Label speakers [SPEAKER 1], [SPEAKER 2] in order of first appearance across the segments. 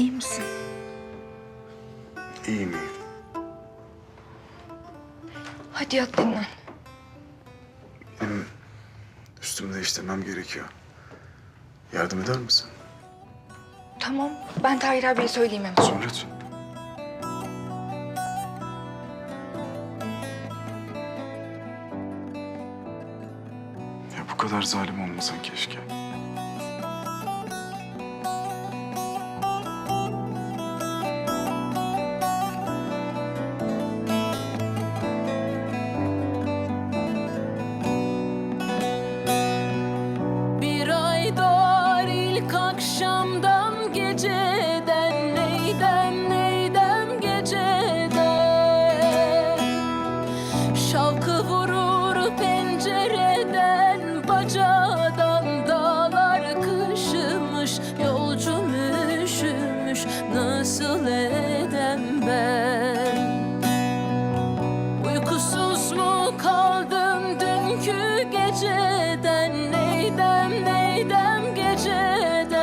[SPEAKER 1] İyi misin?
[SPEAKER 2] İyiyim iyiyim.
[SPEAKER 1] Hadi yat dinlen.
[SPEAKER 2] Benim üstümü değiştirmem gerekiyor. Yardım eder misin?
[SPEAKER 1] Tamam. Ben Tahir abiye söyleyeyim hemen.
[SPEAKER 2] Söyle lütfen. Ya bu kadar zalim olmasan keşke.
[SPEAKER 3] Nasıl edem ben? Uykusuz mu kaldım dünkü geceden? Neydem neydem geceden?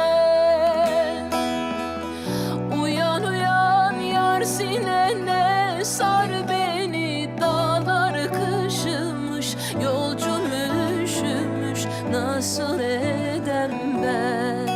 [SPEAKER 3] Uyan uyan yar sinene sar beni. Dağlar kışımış yolcum üşümüş. Nasıl edem ben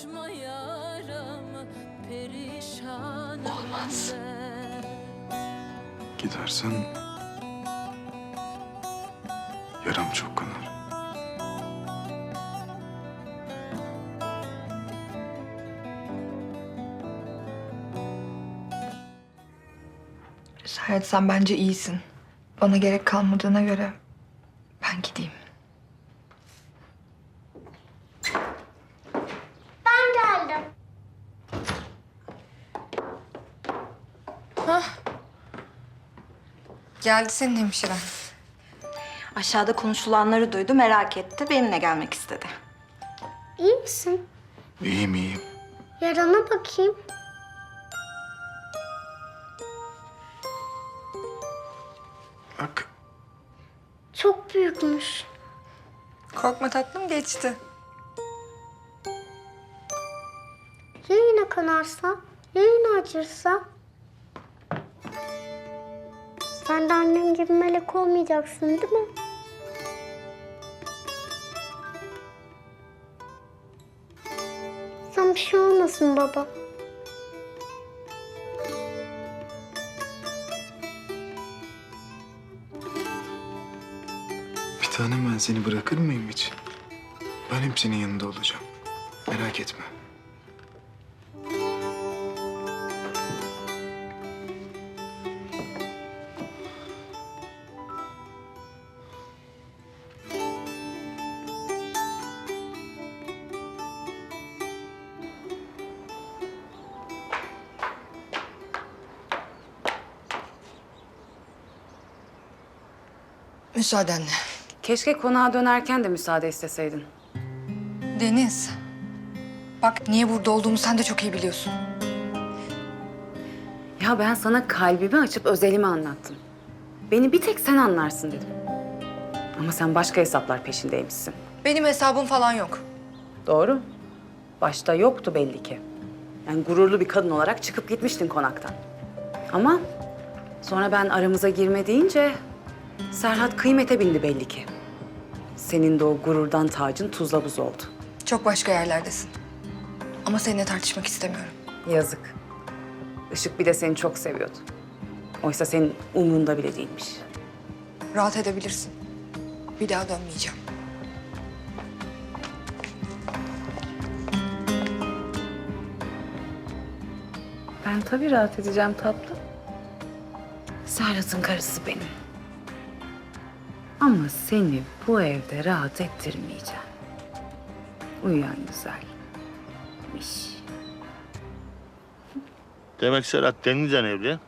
[SPEAKER 3] açma yaramı Perişanım
[SPEAKER 1] Olmaz.
[SPEAKER 2] Gidersen yaram çok kanar.
[SPEAKER 1] Serhat sen bence iyisin. Bana gerek kalmadığına göre ben gideyim.
[SPEAKER 4] Ben geldim.
[SPEAKER 1] Geldi senin hemşiren.
[SPEAKER 5] Aşağıda konuşulanları duydu, merak etti. Benimle gelmek istedi.
[SPEAKER 4] İyi misin?
[SPEAKER 2] İyiyim iyiyim.
[SPEAKER 4] Yarana bakayım.
[SPEAKER 2] Bak
[SPEAKER 4] Çok büyükmüş.
[SPEAKER 1] Korkma tatlım geçti.
[SPEAKER 4] Ya yine kanarsa? Ya yine acırsa? Sen de annem gibi melek olmayacaksın değil mi? Sen bir şey olmasın baba.
[SPEAKER 2] bir tanem ben seni bırakır mıyım hiç? Ben hep senin yanında olacağım. Merak etme.
[SPEAKER 1] Müsaadenle.
[SPEAKER 6] Keşke konağa dönerken de müsaade isteseydin.
[SPEAKER 1] Deniz. Bak niye burada olduğumu sen de çok iyi biliyorsun.
[SPEAKER 6] Ya ben sana kalbimi açıp özelimi anlattım. Beni bir tek sen anlarsın dedim. Ama sen başka hesaplar peşindeymişsin.
[SPEAKER 1] Benim hesabım falan yok.
[SPEAKER 6] Doğru. Başta yoktu belli ki. Yani gururlu bir kadın olarak çıkıp gitmiştin konaktan. Ama sonra ben aramıza girme deyince Serhat kıymete bindi belli ki. Senin de o gururdan tacın tuzla buz oldu.
[SPEAKER 1] Çok başka yerlerdesin. Ama seninle tartışmak istemiyorum.
[SPEAKER 6] Yazık. Işık bir de seni çok seviyordu. Oysa senin umrunda bile değilmiş.
[SPEAKER 1] Rahat edebilirsin. Bir daha dönmeyeceğim.
[SPEAKER 6] Ben tabii rahat edeceğim tatlı. Serhat'ın karısı benim. Ama seni bu evde rahat ettirmeyeceğim. Uyuyan güzelmiş.
[SPEAKER 7] Demek Serhat Deniz'den evli.